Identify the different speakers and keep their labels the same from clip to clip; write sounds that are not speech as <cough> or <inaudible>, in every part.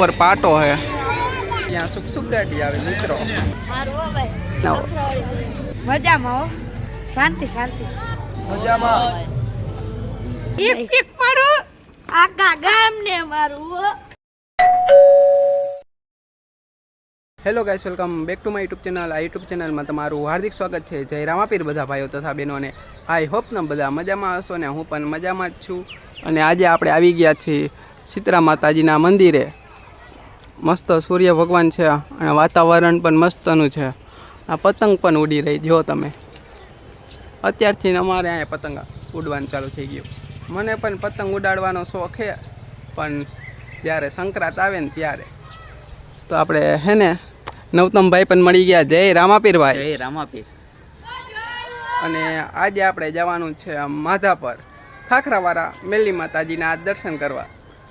Speaker 1: પર પાટો હે. ત્યાં સુખ સુખ ગાડી આવે મિત્રો.
Speaker 2: મજામાં હો. શાંતિ શાંતિ.
Speaker 1: મજામાં.
Speaker 2: એક એક મારું આખા ગામ ને મારું
Speaker 1: hello guys welcome back to my YouTube channel આ યુટ્યુબ ચેનલમાં તમારું હાર્દિક સ્વાગત છે. જય રામાપીર બધા ભાઈઓ તથા બહેનોને. આઈ હોપ ને બધા મજામાં હશો ને હું પણ મજામાં જ છું. અને આજે આપણે આવી ગયા છીએ સીતરા માતાજીના મંદિરે. મસ્ત સૂર્ય ભગવાન છે અને વાતાવરણ પણ મસ્તનું છે. આ પતંગ પણ ઉડી રહી જો તમે. અત્યારથી અમારે અહીંયા પતંગ ઉડવાનું ચાલુ થઈ ગયું. મને પણ પતંગ ઉડાડવાનો શોખ છે પણ જ્યારે સંક્રાંત આવે ને ત્યારે. તો આપણે હે ને નવતમભાઈ પણ મળી ગયા. જય રામાપીરભાઈ.
Speaker 3: જય રામાપીર.
Speaker 1: અને આજે આપણે જવાનું છે માધાપર. ખાખરાવાળા મેલી માતાજીના દર્શન કરવા.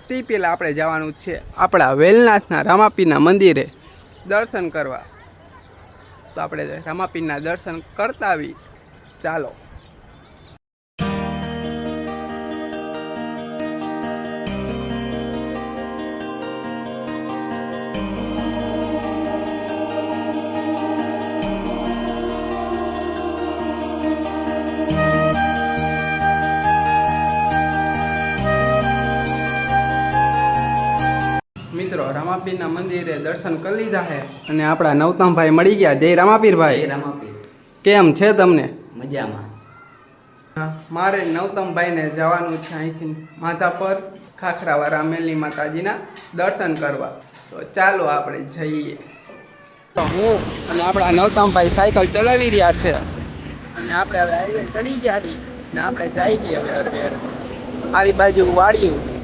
Speaker 1: તે પહેલાં આપણે જવાનું છે આપણા વેલનાથના રામાપીના મંદિરે દર્શન કરવા. તો આપણે રામાપીના દર્શન કરતા આવી. ચાલો. રામાપીરના મંદિરે દર્શન કરી લીધા છે અને આપણા નવતમભાઈ મળી ગયા. જય રામાપીર
Speaker 3: ભાઈ. રામાપીર.
Speaker 1: કેમ છે તમને?
Speaker 3: મજામાં.
Speaker 1: મારે નવતમભાઈને જવાનું છે અહીંથી માધાપર ખાખરાવાળા મેલી માતાજીના દર્શન કરવા. તો ચાલો આપણે જઈએ. તો હું અને આપણા નવતમભાઈ સાયકલ ચલાવી રહ્યા છે. અને આપણે હવે હાઈવે ચડી ગયા ને આપણે જઈ ગઈ હવે હરવે હરવે આલી બાજુ વાળ્યું.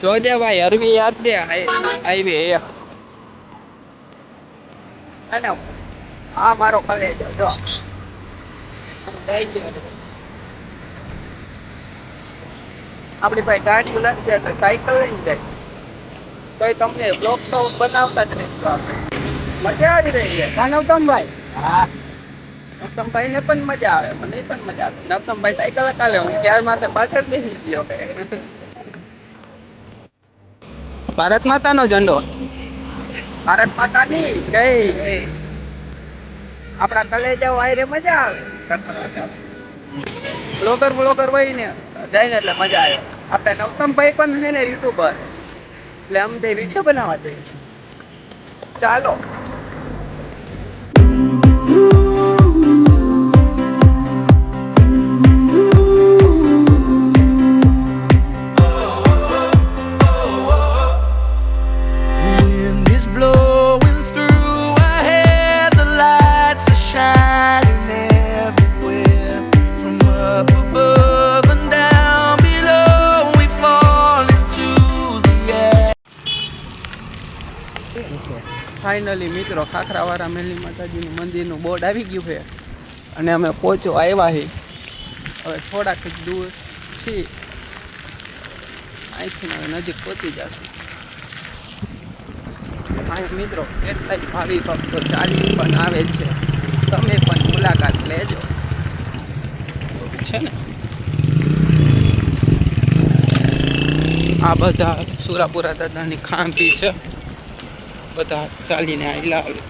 Speaker 1: જોજે ભાઈ, અરવી યાદ દે હાઈવે અને આ મારો કલેજ જો. આપણી પાસે ગાડી એટલે સાયકલ લઈને જાય. તો તમને બ્લોક તો બનાવતા જ રહીશું આપણે. મજા આવી રહી છે. નવતમભાઈ?
Speaker 3: હા.
Speaker 1: નવતમભાઈ ને પણ મજા આવે, મને પણ મજા આવે. નવતમભાઈ સાયકલ કાલે, હું ત્યાર માટે પાછળ બેસી ગયો. કે ભારત માતાનો ઝંડો. ભારત માતાની જય. આપણા કલેજા વાયરે મજા આવે. બ્લોગર બ્લોગર હોય ને જાય ને એટલે મજા આવે. આપણે નવતમભાઈ પણ છે ને યુટ્યુબર. એટલે તે વીડિયો બનાવવા જોઈએ. ચાલો. મિત્રો ખાખરાવાળા મેલી માતાજીનું મંદિરનું બોર્ડ આવી ગયું છે. અને અમે પહોંચો આવ્યા છીએ હવે થોડાક જ દૂર છીએ અહીંથી હવે નજીક પહોંચી જશું. હા, મિત્રો કેટલાય ભાવિ ભક્તો ચાલી પણ આવે છે. તમે પણ મુલાકાત લેજો. છે ને? આ બધા સુરાપુરા દાદાની ખાંપી છે. બધા ચાલીને આવેલા આવે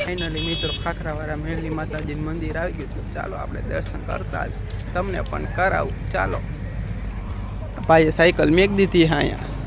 Speaker 1: ફાઇનલી મિત્રો, ખાખરાવાળા મેલી માતાજીનું મંદિર આવી ગયું તો ચાલો આપણે દર્શન કરતા તમને પણ કરાવું. ચાલો. ભાઈએ સાયકલ મેક દીધી હા અહીંયા.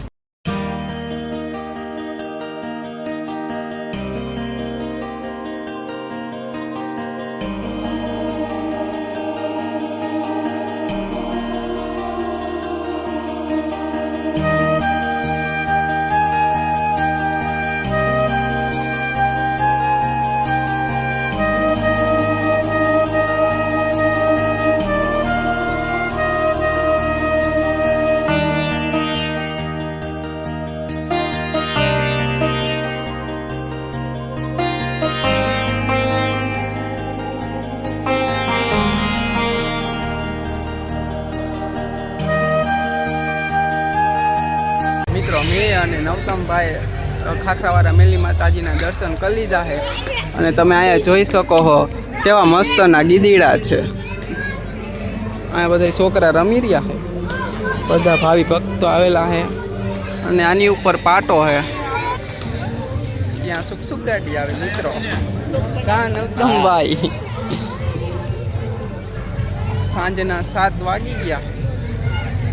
Speaker 1: અને ખાખરાવાળા મેલી માતાજીના દર્શન કરી લીધા છે. અને તમે અહીંયા જોઈ શકો હો, કેવા મસ્તના ગીદીડા છે. અહીંયા બધા છોકરા રમી રહ્યા છે. બધા ભાવિ ભક્તો આવેલા છે. અને આની ઉપર પાટો છે. ત્યાં સુખ સુખ ગાડી આવે મિત્રો. કાન ઉત્તમભાઈ. સાંજના સાત વાગી ગયા.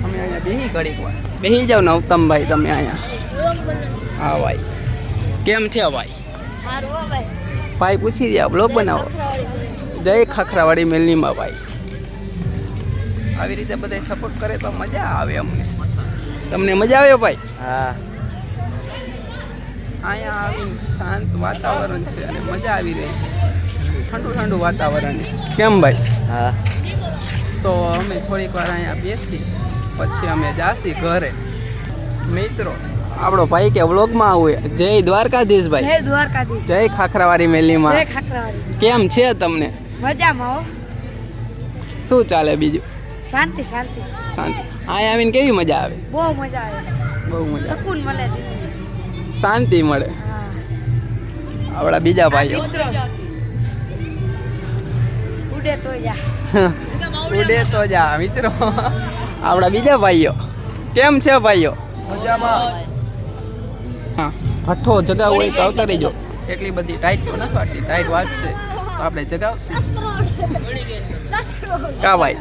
Speaker 1: અમે અહીંયા બેહી ઘડીક વાર. બેહી જાવ નવતમભાઈ તમે અહીંયા. હા ભાઈ. કેમ છે ભાઈ?
Speaker 2: ભાઈ.
Speaker 1: ભાઈ પૂછી રહ્યા બ્લોગ બનાવો. જય ખાખરાવાડી મેલનીમાં ભાઈ. આવી રીતે બધા સપોર્ટ કરે તો મજા આવે અમને. તમને મજા આવે ભાઈ?
Speaker 3: હા.
Speaker 1: અહીંયા આવીને શાંત વાતાવરણ છે અને મજા આવી રહી ઠંડુ ઠંડુ વાતાવરણ. કેમ ભાઈ?
Speaker 3: હા.
Speaker 1: તો અમે થોડીક વાર અહીંયા બેસી પછી અમે જાસી ઘરે. મિત્રો આપણો ભાઈ કે વ્લોગમાં આવું જય દ્વારકાધીશ ભાઈ.
Speaker 2: જય દ્વારકાધીશ.
Speaker 1: જય ખાખરાવાડી
Speaker 2: જય
Speaker 1: મેલીમાં કેમ છે તમને?
Speaker 2: મજામાં હો.
Speaker 1: શું ચાલે બીજું?
Speaker 2: શાંતિ શાંતિ.
Speaker 1: શાંતિ. આ આવીને કેવી મજા આવે?
Speaker 2: બહુ મજા આવે.
Speaker 1: બહુ મજા આવે.
Speaker 2: મળે
Speaker 1: શાંતિ મળે. આપણા બીજા ભાઈઓ.
Speaker 2: ઉડે તો જા. <laughs>
Speaker 1: ઉડે તો જા મિત્રો. <laughs> આપણા બીજા ભાઈઓ. કેમ છે ભાઈઓ? હા. ભઠ્ઠો જગાવ હોય તો આવતા રહેજો એટલી બધી ટાઈટ તો નથી વાટતી. ટાઈટ વાગશે તો આપણે જગાવશે. કાવાય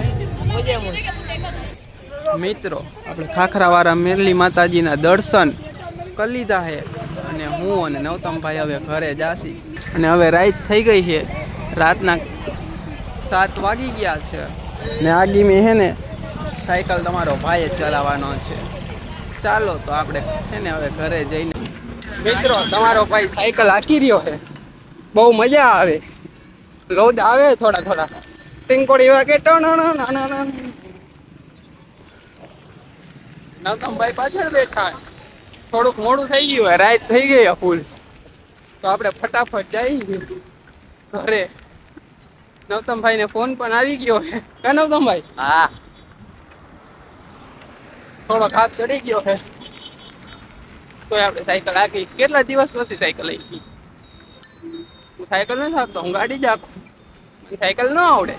Speaker 1: મિત્રો આપણે ખાખરાવાળા મેરલી માતાજીના દર્શન કરી લીધા છે. અને હું અને નવતમભાઈ હવે ઘરે જાસી અને હવે રાત થઈ ગઈ છે. રાતના સાત વાગી ગયા છે. ને આગીમી હે ને સાયકલ તમારો ભાઈ જ ચલાવવાનો છે. ચાલો તો આપણે હે ને હવે ઘરે જઈને મિત્રો તમારો ભાઈ સાયકલ હાકી રહ્યો છે. બહુ મજા આવે. રોજ આવે થોડા થોડા. ટીંકોડી વાગે નવતમભાઈ પાછળ બેઠા થોડુંક મોડું થઈ ગયું રાત થઈ ગઈ ફૂલ તો આપણે ફટાફટ જઈ ઘરે. નવતમભાઈ ને ફોન પણ આવી ગયો છે. કા નવતમભાઈ?
Speaker 3: હા.
Speaker 1: થોડોક હાથ ચડી ગયો છે. તો આપણે સાયકલ આગી કેટલા દિવસ પછી સાયકલ ગઈ? હું સાયકલ નથી આપતો હું ગાડી જ હાંકું મને સાયકલ ન આવડે.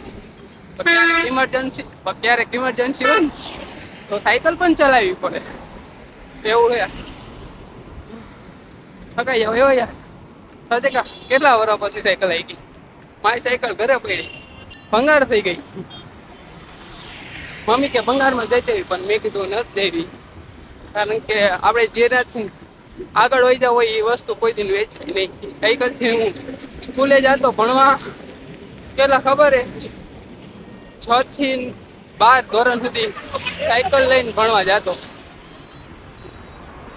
Speaker 1: ઇમરજન્સી ક્યારેક ઇમરજન્સી હોય ને, તો સાયકલ પણ ચલાવવી પડે. એવું થકાઈ જાવ એવો યાર. સજેકા કેટલા વર્ષ પછી સાયકલ આવી ગઈ? મારી સાયકલ ઘરે પડી. ભંગાર થઈ ગઈ. મમ્મી કે ભંગારમાં જઈ દેવી પણ મેં કીધું નથી દેવી કારણ કે આપણે જે રાતથી આગળ વહી જાવ હોય એ વસ્તુ કોઈ દિન વેચાય નહીં. સાયકલથી હું સ્કૂલે જતો ભણવા કેટલા ખબર હે? છ થી બાર ધોરણ સુધી સાયકલ લઈને ભણવા જતો.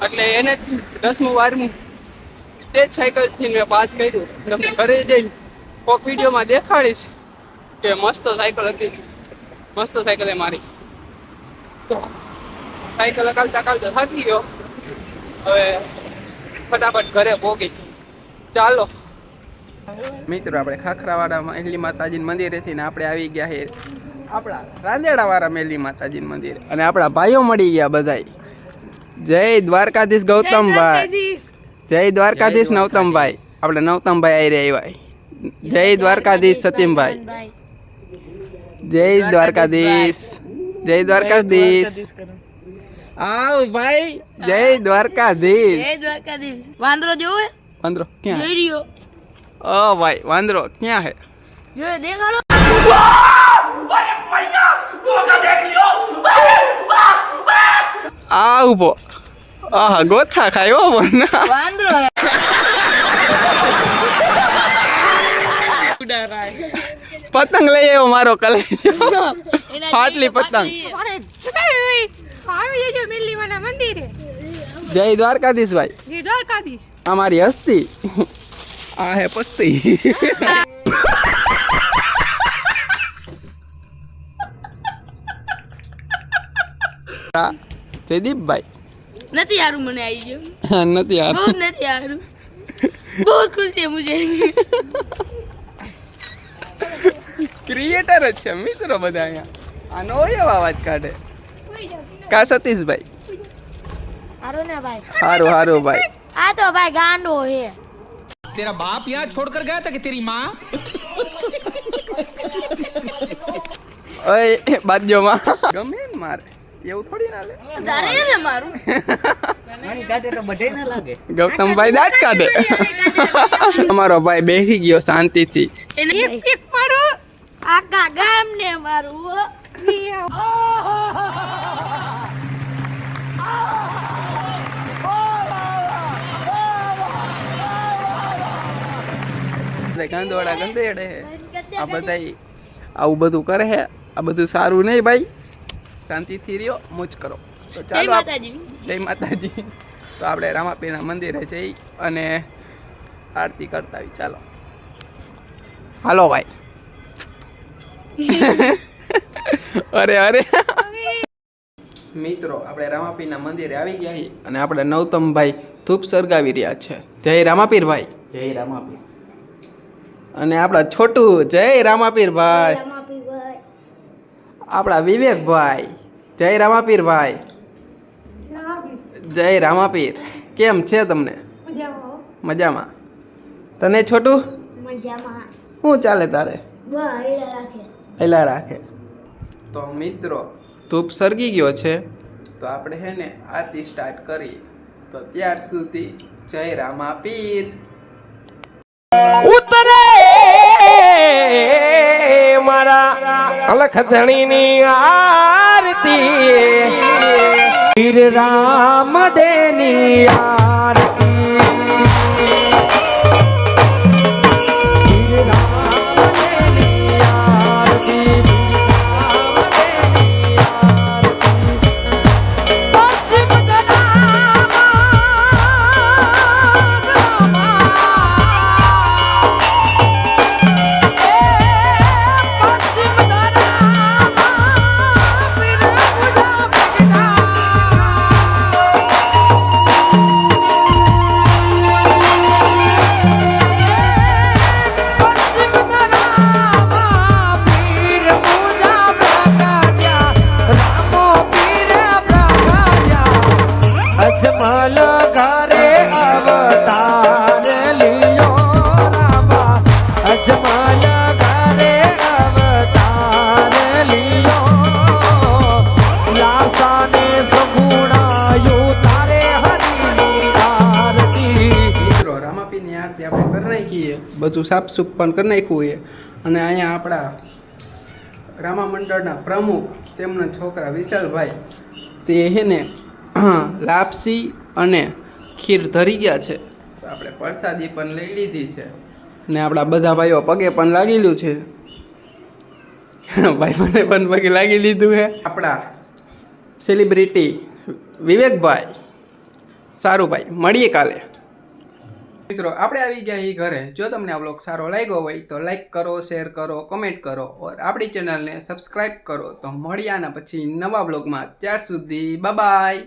Speaker 1: એટલે એને દસમું, બારમું તે જ સાયકલથી મેં પાસ કર્યું. તમને ઘરે જઈને કોક વિડીયોમાં દેખાડીશ કે મસ્ત સાયકલ હતી. મસ્ત સાયકલ એ મારી. તો સાયકલ હકાલતા હકાલતા થાકી ગયો. હવે ફટાફટ ઘરે પહોંચી ચાલો. મિત્રો આપણે ખાખરાવાડામાં મેલી માતાજીનું મંદિરેથી ને આપણે આવી ગયા છે આપણા રાંદેડાવાળા મેલી માતાજીનું મંદિર. અને આપણા ભાઈઓ મળી ગયા બધાય. જય દ્વારકાધીશ ગૌતમભાઈ. જય દ્વારકાધીશ નવતમભાઈ. આપણે નવતમભાઈ આવી રહ્યા જય દ્વારકાધીશ સતીમભાઈ જય દ્વારકાધીશ. જય દ્વારકાધીશ. આવ ભાઈ. જય દ્વારકાધીશ.
Speaker 2: જય દ્વારકાધીશ. વાંદરો જોવે
Speaker 1: વાંદરો ક્યાં
Speaker 2: જોઈ રહ્યો.
Speaker 1: ઓ ભાઈ વાંદરો ક્યાં હે?
Speaker 2: જોઈ દેખાડો.
Speaker 1: આ ઊભો. આહા ગોથા ખાયો પણ.
Speaker 2: વાંદરો હે.
Speaker 1: પતંગ લઈ આવ્યો મારો કલે ફાટલી <laughs> પતંગ.
Speaker 2: આવી જજો મિલ્લીવાના મંદિરે.
Speaker 1: જય દ્વારકાધીશ ભાઈ.
Speaker 2: જય દ્વારકાધીશ.
Speaker 1: અમારી મારી હસ્તી. આ હે પસ્તી. જયદીપભાઈ
Speaker 2: નથી હારું મને આવી ગયું.
Speaker 1: નથી હારું.
Speaker 2: બહુ નથી હારું. બહુ ખુશ છે મુझे
Speaker 1: ક્રિએટર જ છે મિત્રો બધા અહીંયા. આનો એવા અવાજ કાઢે. कहा सतीश
Speaker 2: भाई हारो ना
Speaker 1: भाई हारो हारो
Speaker 2: भाई आ तो भाई गांड है
Speaker 4: तेरा बाप यहाँ छोड़कर गया था कि तेरी माँ?
Speaker 1: बात जो माँ। मार। ये
Speaker 2: थोड़ी ना ले।
Speaker 1: दारे ना मारू। मारू तो गौतम भाई दाँत
Speaker 2: का दे हमारो भाई बेही गयो शांति थी।
Speaker 1: ગંદવાડા ગંદેડે આ બધા આવું બધું કરે હે. આ બધું સારું નહીં ભાઈ. શાંતિથી રહ્યો મોજ કરો. તો ચાલો જય માતાજી. તો આપણે રામાપીના મંદિરે જઈ અને આરતી કરતા આવી ચાલો. હાલો ભાઈ. <laughs> અરે અરે. મિત્રો આપણે રામાપીરના મંદિરે આવી ગયા છીએ અને આપણે નવતમભાઈ ધૂપ સળગાવી રહ્યા છે. જય રામાપીરભાઈ.
Speaker 3: જય રામાપીર.
Speaker 1: અને આપણા છોટું જય રામાપીરભાઈ. આપણા વિવેકભાઈ જય રામાપીરભાઈ. જય રામાપીર. કેમ છે તમને? મજામાં તને છોટું?
Speaker 2: મજામાં.
Speaker 1: શું ચાલે તારે? એલા રાખે. તો મિત્રો ધૂપ સળગી ગયો છે. તો આપણે છે ને આરતી સ્ટાર્ટ કરી તો ત્યાર સુધી જય રામાપીર.
Speaker 5: ઉતરે મારા અલખ ધણીની આરતી પીર રામ દેની આરતી
Speaker 1: બધું સાફ સૂફ પણ કરી નાખ્યું છે. અને અહીંયા આપણા રામા મંડળના પ્રમુખ તેમના છોકરા વિશાલભાઈ તે હેને લાપસી અને ખીર ધરી ગયા છે. તો આપણે પ્રસાદી પણ લઈ લીધી છે. ને આપણા બધા ભાઈઓ પગે પણ લાગેલું છે. <laughs> ભાઈ મને પણ પગે લાગી લીધું છે. આપણા સેલિબ્રિટી વિવેકભાઈ સારું ભાઈ મળીએ કાલે. મિત્રો, આપણે આવી ગયા એ ઘરે. જો તમને આ બ્લોગ સારો લાગ્યો હોય તો લાઈક કરો શેર કરો કોમેન્ટ કરો ઓર આપણી ચેનલને સબસ્ક્રાઈબ કરો. તો મળ્યાના પછી નવા બ્લોગમાં ત્યાર સુધી બાય